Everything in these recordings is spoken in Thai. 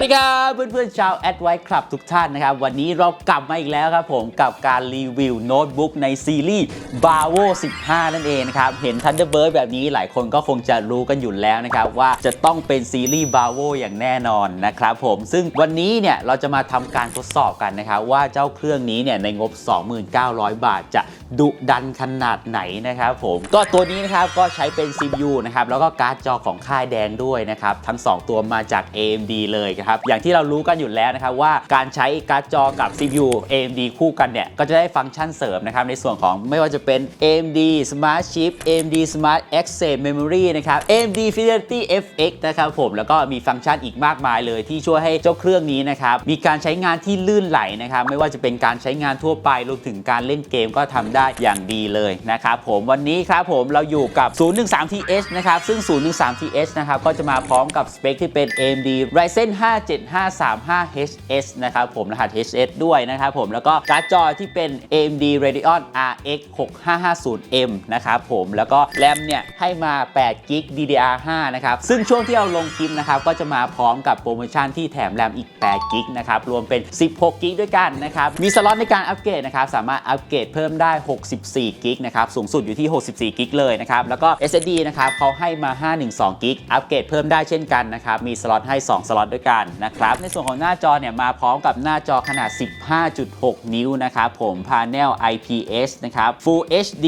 วัสดีครับเพื่อนๆชาวแอดไวท์คลับทุกท่านนะครับ วันนี้เรากลับมาอีกแล้วครับผมกับการรีวิวโน้ตบุ๊กในซีรีส์ b a v o 15 นั่นเองนะครับ เห็น Thunderbird แบบนี้หลายคนก็คงจะรู้กันอยู่แล้วนะครับ ว่าจะต้องเป็นซีรีส์ b a v o อย่างแน่นอนนะครับผม ซึ่งวันนี้เนี่ยเราจะมาทำการทดสอบกันนะครับ ว่าเจ้าเครื่องนี้เนี่ยในงบ 29,000 บาทจะดุดันขนาดไหนนะครับผมก็ตัวนี้นะครับก็ใช้เป็น CPU นะครับแล้วก็การ์ดจอของค่ายแดงด้วยนะครับทั้ง 2 ตัวมาจาก AMD เลยนะครับ อย่างที่เรารู้กันอยู่แล้วนะครับว่าการใช้การ์ดจอกับ CPU AMD คู่กันเนี่ย ก็จะได้ฟังก์ชันเสริมนะครับในส่วนของไม่ว่าจะเป็น AMD Smart Chip AMD Smart Access Memory นะครับ AMD Fidelity FX นะครับผมแล้วก็มีฟังก์ชันอีกมากมายเลยที่ช่วยให้เจ้าเครื่องนี้นะครับมีการใช้งานที่ลื่นไหลนะครับไม่ว่าจะเป็นการใช้งานทั่วไปรวมถึงการเล่นเกมก็ทำได้อย่างดีเลยนะครับผมวันนี้ครับผมเราอยู่กับ 013TH นะครับซึ่ง 013TH นะครับก็จะมาพร้อมกับสเปคที่เป็น AMD Ryzen 5 57535 HS นะครับผมรหัส HS ด้วยนะครับผมแล้วก็การ์ดจอที่เป็น AMD Radeon RX 6550M นะครับผมแล้วก็แรมเนี่ยให้มา8 g b DDR5 นะครับซึ่งช่วงที่เราลงคลิปนะครับก็จะมาพร้อมกับโปรโมชั่นที่แถมแรมอีก8 g b นะครับรวมเป็น 16 g b ด้วยกันนะครับมีสล็อตในการอัปเกรดนะครับสามารถอัปเกรดเพิ่มได้ 64 g b นะครับสูงสุดอยู่ที่ 64 g b เลยนะครับแล้วก็ SSD นะครับเขาให้มา 512 g b อัปเกรดเพิ่มได้เช่นกันนะครับมีสล็อตให้ 2 สล็อตด้วยกันนะครับ ในส่วนของหน้าจอเนี่ยมาพร้อมกับหน้าจอขนาด 15.6 นิ้วนะครับผม Panel IPS นะครับ Full HD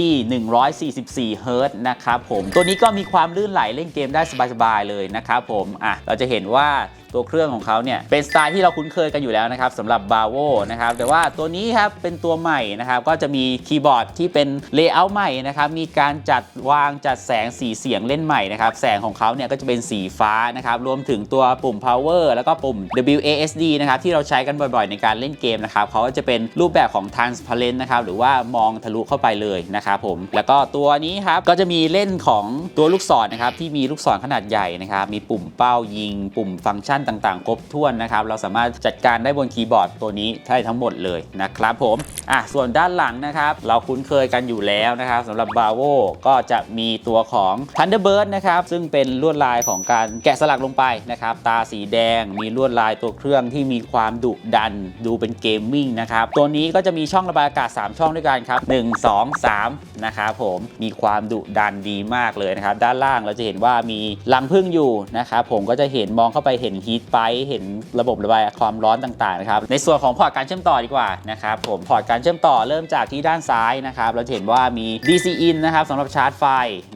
144 Hz นะครับผม ตัวนี้ก็มีความลื่นไหลเล่นเกมได้สบายๆเลยนะครับผม อะ เราจะเห็นว่า ตัวเครื่องของเขาเนี่ยเป็นสไตล์ที่เราคุ้นเคยกันอยู่แล้วนะครับสำหรับ b a v o นะครับแต่ว่าตัวนี้ครับเป็นตัวใหม่นะครับก็จะมีคีย์บอร์ดที่เป็นเลเยอร์ใหม่นะครับมีการจัดวางจัดแสงสีเสียงเล่นใหม่นะครับแสงของเขาเนี่ยก็จะเป็นสีฟ้านะครับรวมถึงตัวปุ่ม power แล้วก็ปุ่ม WASD นะครับที่เราใช้กันบ่อยๆ ในการเล่นเกมนะครับเขาก็จะเป็นรูปแบบของ transparent นะครับหรือว่ามองทะลุเข้าไปเลยนะครับผมแล้วก็ตัวนี้ครับก็จะมีเล่นของตัวลูกศรนะครับที่มีลูกศรขนาดใหญ่นะครับมีปุ่มเป้ายิง ปุ่มฟังก์ชันต่างๆ ครบถ้วนนะครับ เราสามารถจัดการได้บนคีย์บอร์ดตัวนี้ได้ทั้งหมดเลยนะครับผมอะส่วนด้านหลังนะครับ เราคุ้นเคยกันอยู่แล้วนะครับสำหรับ b a v o ก็จะมีตัวของ Thunderbird นะครับ ซึ่งเป็นลวดลายของการแกะสลักลงไปนะครับ ตาสีแดง มีลวดลายตัวเครื่องที่มีความดุดัน ดูเป็นเกมมิ่งนะครับ ตัวนี้ก็จะมีช่องระบายอากาศ 3 ช่องด้วยกันครับ 1 2 3 นะครับผม มีความดุดันดีมากเลยนะครับ ด้านล่างเราจะเห็นว่ามีรังผึ้งอยู่นะครับ ผมก็จะเห็นมองเข้าไปเห็นฮีทไปเห็นระบบระบายความร้อนต่างๆนะครับในส่วนของพอร์ตการเชื่อมต่อดีกว่านะครับผมพอร์ตการเชื่อมต่อเริ่มจากที่ด้านซ้ายนะครับเราเห็นว่ามี DC in นะครับสำหรับชาร์จไฟ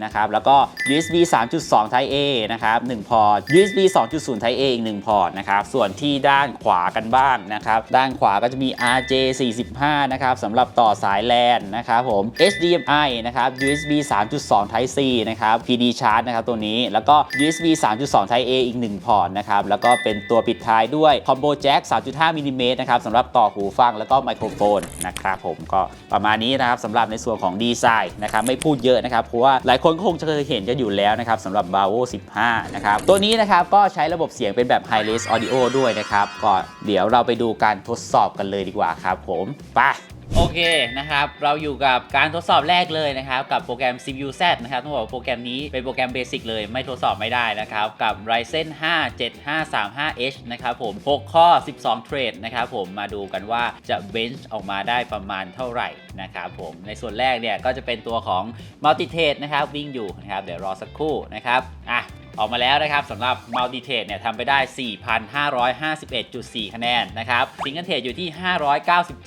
นะครับแล้วก็ USB 3.2 Type A นะครับ1พอร์ต USB 2.0 Type A อีก1พอร์ตนะครับส่วนที่ด้านขวากันบ้างนะครับด้านขวาก็จะมี RJ 45นะครับสำหพต่อสายแลนนะครับผม HDMI นะครับ USB 3.2 Type C นะครับ PD charge นะครับตัวนี้แล้วก็ USB 3.2 Type A อีก 1 พอร์ตนะครับแล้วก็เป็นตัวปิดท้ายด้วย Combo Jack 3.5มิลลิเมตรนะครับสำหรับต่อหูฟังแล้วก็ไมโครโฟนนะครับผมก็ประมาณนี้นะครับสำหรับในส่วนของดีไซน์นะครับไม่พูดเยอะนะครับเพราะว่าหลายคนก็คงจะเคยเห็นกันอยู่แล้วนะครับสำหรับ b a v o 15 นะครับ ตัวนี้นะครับก็ใช้ระบบเสียงเป็นแบบ High Res Audio ด้วยนะครับก็เดี๋ยวเราไปดูการทดสอบกันเลยดีกว่าครับผมไป โอเคนะครับ เราอยู่กับการทดสอบแรกเลยนะครับ กับโปรแกรม CPU Z นะครับต้องบอกว่าโปรแกรมนี้เป็นโปรแกรมเบสิกเลย ไม่ทดสอบไม่ได้นะครับ กับ Ryzen 5 7535H นะครับผม 6 ข้อ 12 เทรดนะครับผมมาดูกันว่าจะเบนช์ออกมาได้ประมาณเท่าไหร่นะครับผมในส่วนแรกเนี่ยก็จะเป็นตัวของ Multi t r a d นะครับวิ่งอยู่นะครับ เดี๋ยวรอสักครู่นะครับอะ ออกมาแล้วนะครับสำหรับ Multi t r a d e เนี่ยทำไปได้ 4,551.4 คะแนนนะครับ Single t r a d e อยู่ที่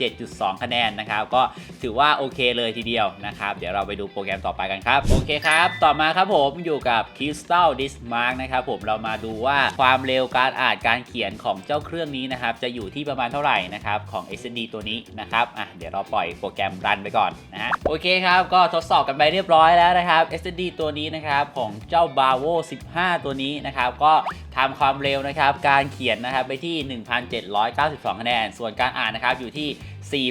597.2 คะแนนนะครับ ก็ถือว่าโอเคเลยทีเดียวนะครับ เดี๋ยวเราไปดูโปรแกรมต่อไปกันครับ โอเคครับ ต่อมาครับผมอยู่กับ Crystal Dismark นะครับผมเรามาดูว่าความเร็วการอ่านการเขียนของเจ้าเครื่องนี้นะครับ จะอยู่ที่ประมาณเท่าไหร่นะครับของ SSD ตัวนี้นะครับอะเดี๋ยวเราปล่อยโปรแกรมรันไปก่อนนะฮะโอเคครับก็ทดสอบกันไปเรียบร้อยแล้วนะครับ SSD ตัวนี้นะครับของเจ้า Bravo 15 5 ตัวนี้นะครับก็ทำความเร็วนะครับการเขียนนะครับไปที่ 1,792 คะแนน ส่วนการอ่านนะครับอยู่ที่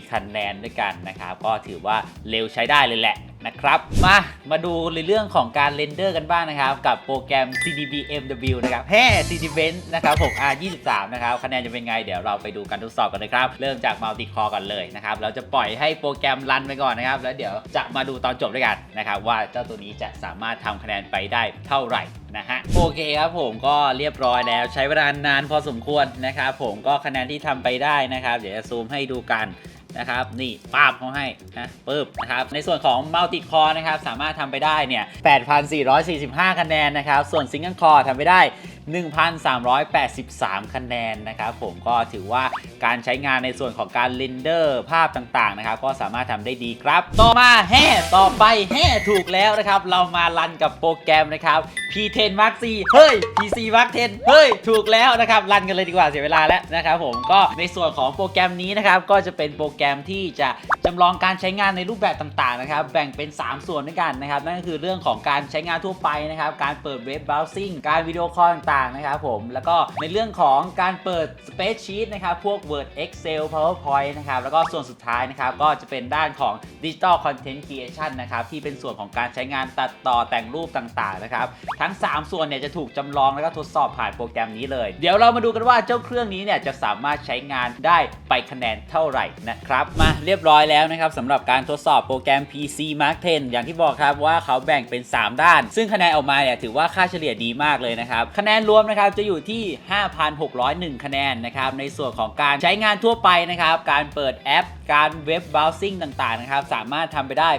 4,304 คะแนนด้วยกันนะครับก็ถือว่าเร็วใช้ได้เลยแหละ นะครับ มามาดูในเรื่องของการเรนเดอร์กันบ้างนะครับ กับโปรแกรม CDBMW นะครับแฮ่ CD Bench นะครับผม R23 นะครับคะแนนจะเป็นไงเดี๋ยวเราไปดูการทดสอบกันเลยครับ เริ่มจาก Multi Core ก่อนเลยนะครับเราจะปล่อยให้โปรแกรมรันไปก่อนนะครับ แล้วเดี๋ยวจะมาดูตอนจบด้วยกันนะครับ ว่าเจ้าตัวนี้จะสามารถทำคะแนนไปได้เท่าไหร่นะฮะโอเคครับผมก็เรียบร้อยแล้วใช้เวลานานพอสมควรนะครับผมก็คะแนนที่ทำไปได้นะครับ เดี๋ยวจะซูมให้ดูกัน นะครับนี่ป้าบเขาให้นะปึ๊บนะครับในส่วนของมัลติคอร์นะครับสามารถทำไปได้เนี่ย8,445 คะแนนนะครับส่วนซิงเกิลคอร์ทำไปได้ 1,383 คะแนนนะครับผมก็ถือว่าการใช้งานในส่วนของการเรนเดอร์ภาพต่างๆนะครับก็สามารถทำได้ดีครับ ต่อมาแห่ต่อไปแห่ถูกแล้วนะครับ เรามารันกับโปรแกรมนะครับ P10 Mark C เฮ้ย PC Mark 10 เฮ้ย ถูกแล้วนะครับ รันกันเลยดีกว่าเสียเวลาแล้วนะครับผมก็ในส่วนของโปรแกรมนี้นะครับ ก็จะเป็นโปรแกรมที่จะจำลองการใช้งานในรูปแบบต่างๆนะครับ แบ่งเป็น 3 ส่วนด้วยกันนะครับ นั่นก็คือเรื่องของการใช้งานทั่วไปนะครับ การเปิดเว็บเบราว์ซิ่งการวิดีโอคอลต่างๆนะครับผมแล้วก็ในเรื่องของการเปิด Spreadsheet นะครับพวก Word Excel PowerPoint นะครับแล้วก็ส่วนสุดท้ายนะครับก็จะเป็นด้านของ Digital Content Creation นะครับที่เป็นส่วนของการใช้งานตัดต่อแต่งรูปต่างๆนะครับทั้ง 3 ส่วนเนี่ยจะถูกจำลองแล้วก็ทดสอบผ่านโปรแกรมนี้เลย เดี๋ยวเรามาดูกันว่าเจ้าเครื่องนี้เนี่ยจะสามารถใช้งานได้ไปคะแนนเท่าไหร่นะครับมาเรียบร้อยแล้วนะครับสำหรับการทดสอบโปรแกรม PC Mark 10 อย่างที่บอกครับว่าเขาแบ่งเป็น 3 ด้าน ซึ่งคะแนนออกมาเนี่ยถือว่าค่าเฉลี่ยดีมากเลยนะครับคะแนนรวมนะครับจะอยู่ที่ 5,601 คะแนนนะครับในส่วนของการใช้งานทั่วไปนะครับการเปิดแอป การเว็บเบราว์ซิ่งต่างๆนะครับสามารถทำไปได้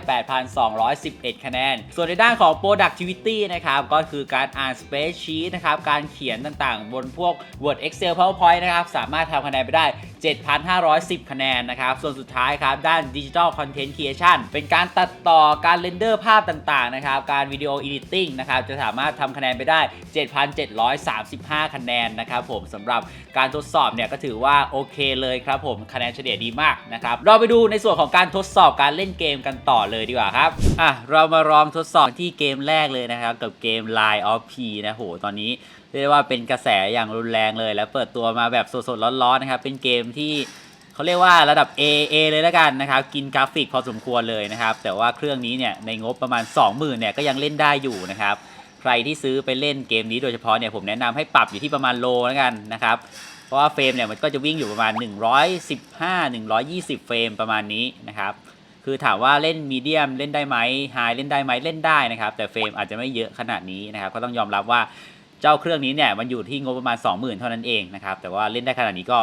8,211 คะแนน ส่วนในด้านของ productivity นะครับก็คือการอ่าน spreadsheet นะครับการเขียนต่างๆ บนพวก Word Excel PowerPoint นะครับสามารถทำคะแนนไปได้ 7,510 คะแนนนะครับ ส่วนสุดท้ายครับด้าน Digital Content Creation เป็นการตัดต่อการเรนเดอร์ภาพต่างๆนะครับ การวิดีโอ Editing นะครับ จะสามารถทำคะแนนไปได้ 7,735 คะแนนนะครับผมสำหรับการทดสอบเนี่ยก็ถือว่าโอเคเลยครับผมคะแนนเฉลี่ยดีมากนะครับ เราไปดูในส่วนของการทดสอบการเล่นเกมกันต่อเลยดีกว่าครับ อะ เรามาลองทดสอบที่เกมแรกเลยนะครับ กับเกม Line of P นะโห ตอนนี้ เรียกว่าเป็นกระแสอย่างรุนแรงเลย แล้วเปิดตัวมาแบบสดๆร้อนๆนะครับ เป็นเกมที่เขาเรียกว่าระดับ A A เลยแล้วกันนะครับ กินกราฟิกพอสมควรเลยนะครับ แต่ว่าเครื่องนี้เนี่ยในงบประมาณ 20,000เนี่ยก็ยังเล่นได้อยู่นะครับ ใครที่ซื้อไปเล่นเกมนี้โดยเฉพาะเนี่ยผมแนะนำให้ปรับอยู่ที่ประมาณโลแล้วกันนะครับ เพราะว่าเฟรมเนี่ยมันก็จะวิ่งอยู่ประมาณ 115 120 เฟรมประมาณนี้นะครับคือถามว่าเล่นมีเดียมเล่นได้ไหมไฮเล่นได้ไหมเล่นได้นะครับ แต่เฟรมอาจจะไม่เยอะขนาดนี้นะครับ ก็ต้องยอมรับว่า เจ้าเครื่องนี้เนี่ยมันอยู่ที่งบประมาณ 20,000 เท่านั้นเองนะครับ แต่ว่าเล่นได้ขนาดนี้ก็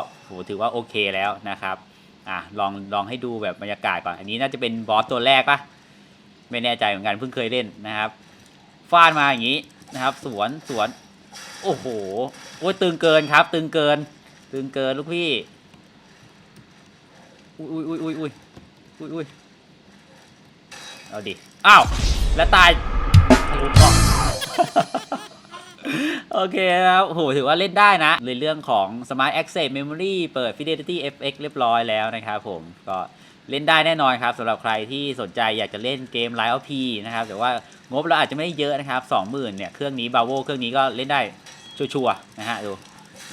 ถือว่าโอเคแล้วนะครับอะลองลองให้ดูแบบบรรยากาศก่อน อันนี้น่าจะเป็นบอสตัวแรกปะไม่แน่ใจเหมือนกันเพิ่งเคยเล่นนะครับฟาดมาอย่างนี้นะครับ สวนสวน โอ้โหโอ้ยตึงเกินครับ ตึงเกิน ตึงเกินลูกพี่อุ้ยอุ้ยอุ้ยอุ้ยอุ้ยอุ้ยเอาดิ อ้าว แล้วตายทะลุเกาะ โอเคครับโหถือว่าเล่นได้นะในเรื่องของ Smart Access Memory เปิด Fidelity FX เรียบร้อยแล้วนะครับผมก็เล่นได้แน่นอนครับสำหรับใครที่สนใจอยากจะเล่นเกม Line of P นะครับแต่ว่างบเราอาจจะไม่ได้เยอะนะครับ20,000เนี่ยเครื่องนี้ b a v o เครื่องนี้ก็เล่นได้ชัวร์ๆนะฮะดู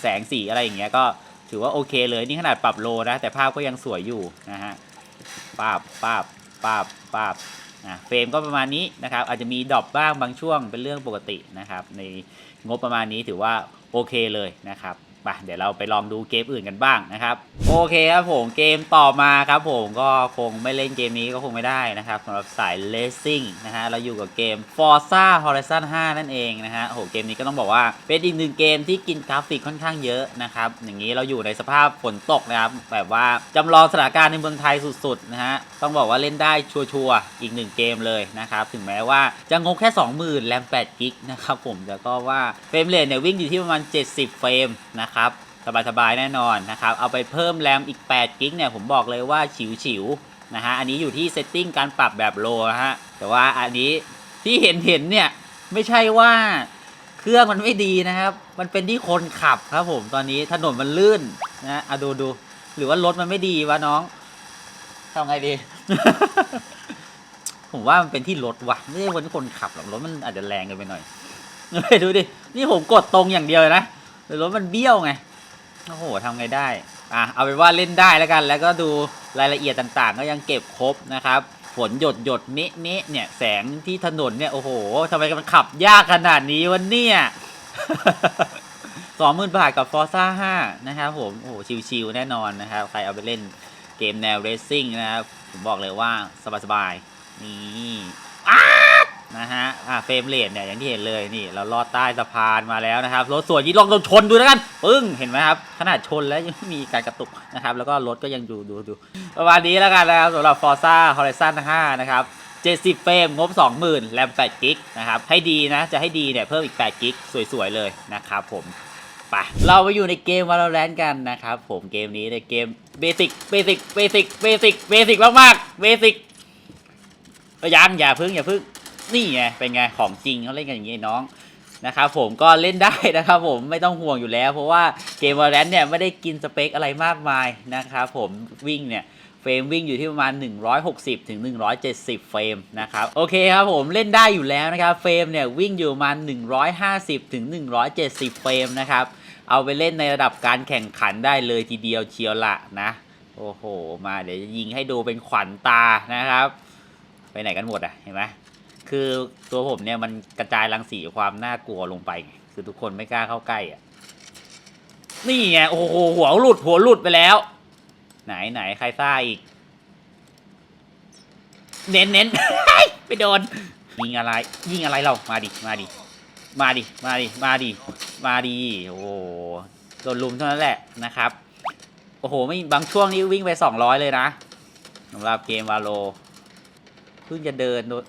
แสงสีอะไรอย่างเงี้ยก็ถือว่าโอเคเลยนี่ขนาดปรับโลนะแต่ภาพก็ยังสวยอยู่นะฮะปาบปาบปาบปาบ อะเฟรมก็ประมาณนี้นะครับ อาจจะมีดรอปบ้างบางช่วงเป็นเรื่องปกตินะครับ ในงบประมาณนี้ถือว่าโอเคเลยนะครับ ไปเดี๋ยวเราไปลองดูเกมอื่นกันบ้างนะครับ โอเคครับผมเกมต่อมาครับผมก็คงไม่เล่นเกมนี้ก็คงไม่ได้นะครับสำหรับสาย Racing นะฮะเราอยู่กับเกม Forza Horizon 5 นั่นเองนะฮะโอ้โหเกมนี้ก็ต้องบอกว่าเป็นอีกหนึ่งเกมที่กินกราฟิกค่อนข้างเยอะนะครับอย่างนี้เราอยู่ในสภาพฝนตกนะครับแบบว่าจำลองสถานการณ์ในเมืองไทยสุดๆนะฮะต้องบอกว่าเล่นได้ชัวร์ๆอีกหนึ่งเกมเลยนะครับถึงแม้ว่าจะงงแค่ 20,000แรม8กิกนะครับผมแต่ก็ว่าเฟรมเรทเนี่ยวิ่งอยู่ที่ประมาณ 70 เฟรมนะครับสบายๆแน่นอนนะครับ เอาไปเพิ่มแรมอีก8กิกเนี่ยผมบอกเลยว่าฉิวๆนะฮะ อันนี้อยู่ที่เซตติ้งการปรับแบบโลนะฮะ แต่ว่าอันนี้ที่เห็นเห็นเนี่ยไม่ใช่ว่าเครื่องมันไม่ดีนะครับ มันเป็นที่คนขับครับผมตอนนี้ถนนมันลื่นนะอะดูดูหรือว่ารถมันไม่ดีวะน้องทำไงดี ผมว่ามันเป็นที่รถว่ะไม่ใช่คนคนขับหรอกรถมันอาจจะแรงเกินไปหน่อยเฮ้ยดูดิ นี่ผมกดตรงอย่างเดียวเลยนะ แต่รถมันเบี้ยวไง โอ้โหทำไงได้ อะ เอาเป็นว่าเล่นได้แล้วกัน แล้วก็ดูรายละเอียดต่างๆ ก็ยังเก็บครบนะครับ ฝนหยดหยดเนะเนะเนี่ย แสงที่ถนนเนี่ย โอ้โหทำไมมันขับยากขนาดนี้วันเนี่ยสองหมื่นบาทกับ Forza 5นะครับผม โอ้โห ชิวๆแน่นอนนะครับ ใครเอาไปเล่นเกมแนวเรซซิ่งนะครับ ผมบอกเลยว่าสบายๆ นี่อ้า นะฮะ อ่าเฟรมเรทเนี่ยอย่างที่เห็นเลยนี่ เราลอดใต้สะพานมาแล้วนะครับรถสวนยี่ลองโดนชนดูแล้วกันปึ้งเห็นไหมครับขนาดชนแล้วยังมีการกระตุกนะครับ แล้วก็รถก็ยังดูดูดูประมาณนี้แล้วกันนะครับสำหรับ Forza Horizon 5 นะครับ70 เฟรมงบ 20,000แรม8กิกนะครับให้ดีนะ จะให้ดีเนี่ยเพิ่มอีก8กิกสวยๆ เลยนะครับผมไปเรามาอยู่ในเกม Valorant กันนะครับผมเกมนี้ในเกมเบสิกเบสิกเบสิกเบสิกเบสิกมากๆเบสิกยังอย่าพึ่งอย่าพึ่ง นี่ไงเป็นไงของจริงเขาเล่นกันอย่างนี้น้องนะครับผมก็เล่นได้นะครับผมไม่ต้องห่วงอยู่แล้ว เพราะว่าเกม Valorant เนี่ยไม่ได้กินสเปคอะไรมากมายนะครับผมวิ่งเนี่ยเฟรมวิ่งอยู่ที่ประมาณ 160 ถึง 170 เฟรมนะครับโอเคครับผมเล่นได้อยู่แล้วนะครับเฟรมเนี่ยวิ่งอยู่ประมาณ 150 ถึง 170 เฟรมนะครับเอาไปเล่นในระดับการแข่งขันได้เลยทีเดียวเชียวละนะโอ้โห มาเดี๋ยวจะยิงให้ดูเป็นขวัญตานะครับ ไปไหนกันหมดอะเห็นไหม คือตัวผมเนี่ยมันกระจายรังสีความน่ากลัวลงไปไงคือทุกคนไม่กล้าเข้าใกล้อะ นี่ไงโอ้โหหัวหลุดหัวหลุดไปแล้ว ไหนไหนใครซ่าอีก เน้นเน้น ไปโดน ยิงอะไร ยิงอะไรเรามาดิมาดิมาดิมาดิมาดิมาดิโอ้โหโดนลุมเท่านั้นแหละนะครับ โอ้โหไม่บางช่วงนี้วิ่งไปสองร้อยเลยนะสำหรับเกมวาโลเพิ่งจะเดินโดน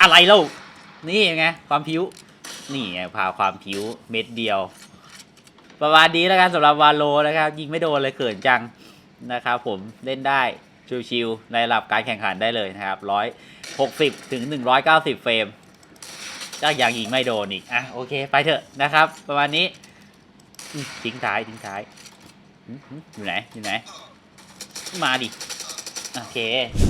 อะไรเล่า นี่ไงความผิว นี่ไงพาความผิวเม็ดเดียว ประมาณนี้แล้วกันสำหรับวาโลนะครับ ยิงไม่โดนเลยเขินจังนะครับผมเล่นได้ชิวๆในระดับการแข่งขันได้เลยนะครับร้อยหกสิบถึงหนึ่งร้อยเก้าสิบเฟรมก็ยังยิงไม่โดนอีก อะโอเค ไปเถอะนะครับ ประมาณนี้ทิ้งท้ายทิ้งท้ายอยู่ไหนอยู่ไหน มาดิ โอเค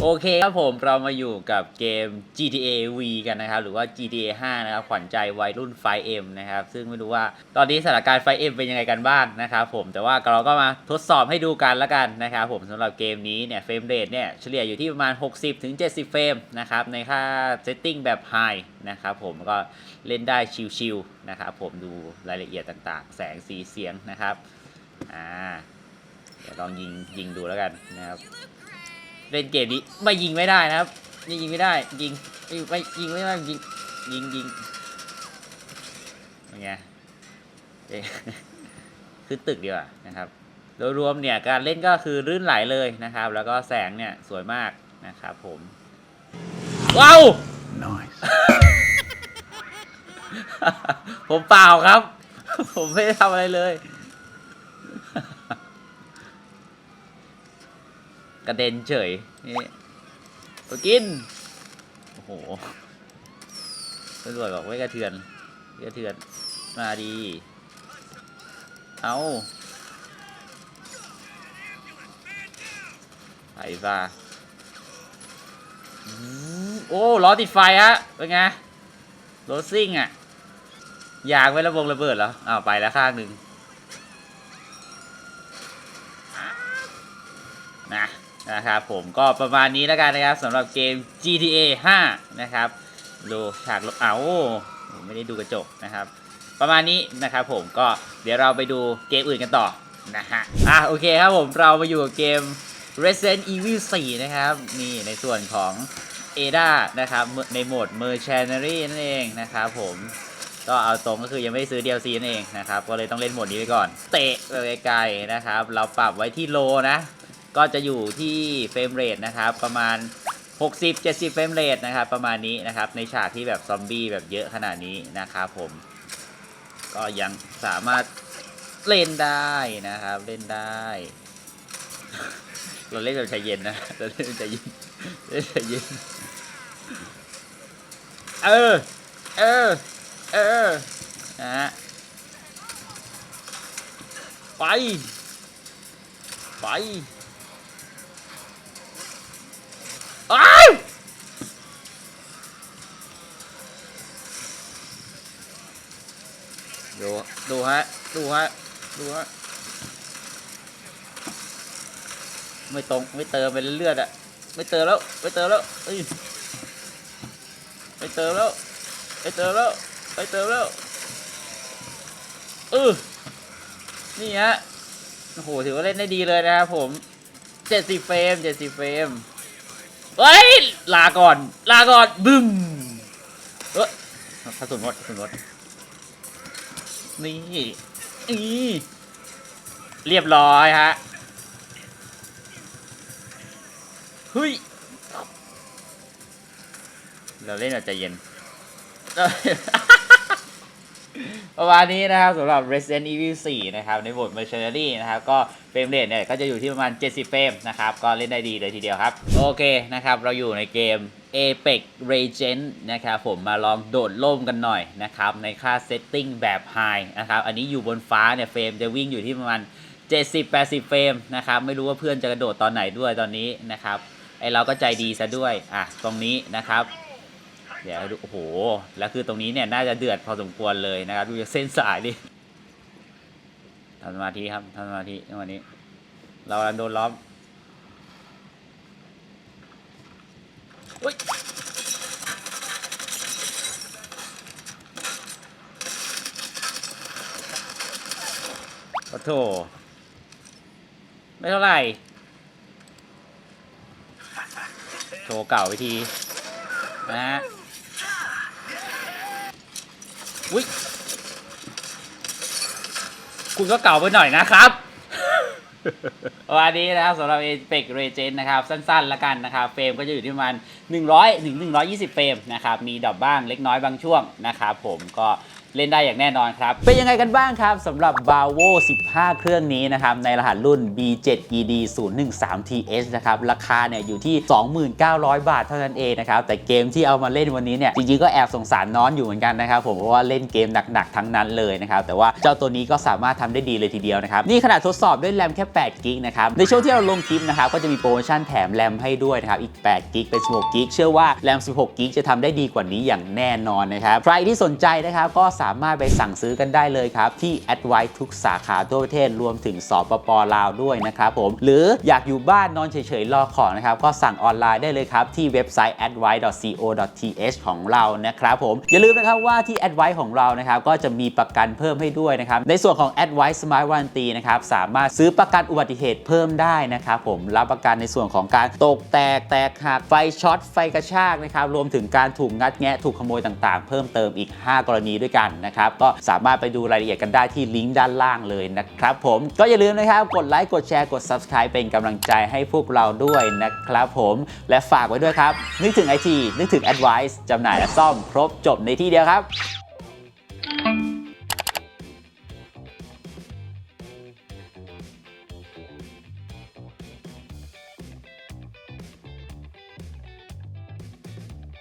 โอเคครับผมเรามาอยู่กับเกม GTA V กันนะครับ หรือว่า GTA 5 นะครับ ขวัญใจวัยรุ่นไฟเอ็มนะครับ ซึ่งไม่รู้ว่าตอนนี้สถานการณ์ไฟเอ็มเป็นยังไงกันบ้างนะครับผมแต่ว่าเราก็มาทดสอบให้ดูกันละกันนะครับผมสำหรับเกมนี้เนี่ยเฟรมเรทเนี่ยเฉลี่ยอยู่ที่ประมาณ 60-70 เฟรมนะครับ ในค่าเซตติ้งแบบไฮนะครับผมก็เล่นได้ชิลๆนะครับผมดูรายละเอียดต่างๆ แสงสีเสียงนะครับอ่าเดี๋ยวลองยิงยิงดูแล้วกันนะครับ เล่นเกมนี้ไม่ยิงไม่ได้นะครับ นี่ยิงไม่ได้ ยิงไม่ไม่ยิงไม่ได้ยิงยิงยิงเป็นไงเอ๊ะขึ้นตึกดีกว่านะครับโดยรวมเนี่ยการเล่นก็คือรื่นไหลเลยนะครับ แล้วก็แสงเนี่ยสวยมากนะครับผมว้าว Nice. ผมเปล่าครับ ผมไม่ได้ทำอะไรเลย กระเด็นเฉยนี่ไปกิน โอ้โหตำรวจบอกไม่กระเทือนกระเทือน มาดี เอาไปซะอืมโอ้ล้อติดไฟฮะ เป็นไง โรซิ่งอะยางไว้ระบงระเบิดเหรออ้าวไปแล้วข้างหนึ่ง นะครับผมก็ประมาณนี้แล้วกันนะครับสำหรับเกม GTA 5 นะครับดูฉากรถเอาผมไม่ได้ดูกระจกนะครับ ประมาณนี้นะครับผมก็เดี๋ยวเราไปดูเกมอื่นกันต่อนะฮะอะโอเคครับผมเรามาอยู่กับเกม Resident Evil 4 นะครับนี่ในส่วนของ ADA นะครับในโหมด Mercenary นั่นเองนะครับผมก็เอาตรงก็คือยังไม่ได้ซื้อ DLC นั่นเองนะครับ ก็เลยต้องเล่นโหมดนี้ไปก่อน เตะไปไกลๆนะครับ เราปรับไว้ที่โลนะ ก็จะอยู่ที่เฟรมเรทนะครับประมาณ 60-70 เฟรมเรทนะครับประมาณนี้นะครับในฉากที่แบบซอมบี้แบบเยอะขนาดนี้นะครับผม ก็ยังสามารถเล่นได้นะครับเล่นได้ เราเล่นแบบใจเย็นนะเราเล่นแบบใจเย็นเล่นใจเย็นเออเออเออนะฮะไป ไป อ้าวดูดูฮะ ดูฮะ ดูฮะ ไม่ตรง ไม่เติมไปเรื่อยๆอะไม่เติมแล้ว ไม่เติมแล้วเอ้ยไม่เติมแล้ว ไม่เติมแล้ว ไม่เติมแล้วเออนี่ฮะ โอ้โห ถือว่าเล่นได้ดีเลยนะครับผม 70 เฟรม 70 เฟรม เฮ้ย ลาก่อน ลาก่อน บึ้มเออกระสุนหมดกระสุนหมดนี่นี่เรียบร้อยฮะ เฮ้ย เราเล่นอาจจะเย็น ประมาณนี้นะครับสำหรับ Resident Evil 4 นะครับ ในบท Mercenary นะครับ ก็เฟรมเรทเนี่ย ก็จะอยู่ที่ประมาณ 70 เฟรมนะครับ ก็เล่นได้ดีเลยทีเดียวครับ โอเคนะครับ เราอยู่ในเกม Apex Legend นะครับผมมาลองโดดล่มกันหน่อยนะครับ ในค่าเซตติ้งแบบ High นะครับ อันนี้อยู่บนฟ้าเนี่ยเฟรมจะวิ่งอยู่ที่ประมาณ 70-80 เฟรมนะครับ ไม่รู้ว่าเพื่อนจะกระโดดตอนไหนด้วยตอนนี้นะครับไอเราก็ใจดีซะด้วย อะ ตรงนี้นะครับ เดี๋ยวดูโอ้โห แล้วคือตรงนี้เนี่ยน่าจะเดือดพอสมควรเลยนะครับ ดูจากเส้นสายดิทำสมาธิครับทำสมาธิวันนี้ เราโดนล้อมอุ๊ยโอ้โถไม่เท่าไหร่โชว์เก่าไปทีนะฮะ อุ้ยคุณก็เก่าไปหน่อยนะครับ วันนี้นะครับสำหรับ Apex Legends นะครับ สั้นๆแล้วกันนะครับเฟรมก็จะอยู่ที่ประมาณ 100ถึง120 เฟรมนะครับ มีดรอปบ้างเล็กน้อยบางช่วงนะครับผมก็ เล่นได้อย่างแน่นอนครับ เป็นยังไงกันบ้างครับสำหรับ b a v o 15 เครื่องนี้นะครับ ในรหัสรุ่น B7ED 013 TH นะครับ ราคาเนี่ยอยู่ที่ 29,000 บาทเท่านั้นเองนะครับ แต่เกมที่เอามาเล่นวันนี้เนี่ย จริงๆ ก็แอบสงสารน้อนอยู่เหมือนกันนะครับผมเพราะว่าเล่นเกมหนักๆ ทั้งนั้นเลยนะครับ แต่ว่าเจ้าตัวนี้ก็สามารถทำได้ดีเลยทีเดียวนะครับ นี่ขนาดทดสอบด้วยแรมแค่8กิกนะครับในช่วงที่เราลงคลิปนะครับก็จะมีโปรโมชั่นแถมแรมให้ด้วยนะครับอีก8กิกเป็น16กิกเชื่อว่าแรม16กิกจะทำได้ดีกว่านี้อย่างแน่นอนนะครับใครที่สนใจนะครับก็สาามารถไปสั่งซื้อกันได้เลยครับ ที่ a d v i c e ทุกสาขาทั่วประเทศรวมถึงสปปลาวด้วยนะครับผม หรืออยากอยู่บ้านนอนเฉยๆ รอของนะครับ ก็สั่งออนไลน์ได้เลยครับ ที่เว็บไซต์ advice.co.th ของเรานะครับผม อย่าลืมนะครับว่าที่ advice ของเรานะครับ ก็จะมีประกันเพิ่มให้ด้วยนะครับ ในส่วนของ advice smart warranty นะครับ สามารถซื้อประกันอุบัติเหตุเพิ่มได้นะครับผมรับประกันในส่วนของการตกแตกแตกหักไฟช็อตไฟกระชากนะครับรวมถึงการถูกงัดแงะถูกขโมยต่างๆ เพิ่มเติมอีก 5 กรณีด้วยกันนะครับก็สามารถไปดูรายละเอียดกันได้ที่ลิงก์ด้านล่างเลยนะครับผมก็อย่าลืมนะครับกดไลค์กดแชร์กด subscribe เป็นกำลังใจให้พวกเราด้วยนะครับผมและฝากไว้ด้วยครับ นึกถึงไอทีนึกถึง Advice จำหน่ายและซ่อมครบจบในที่เดียวครับ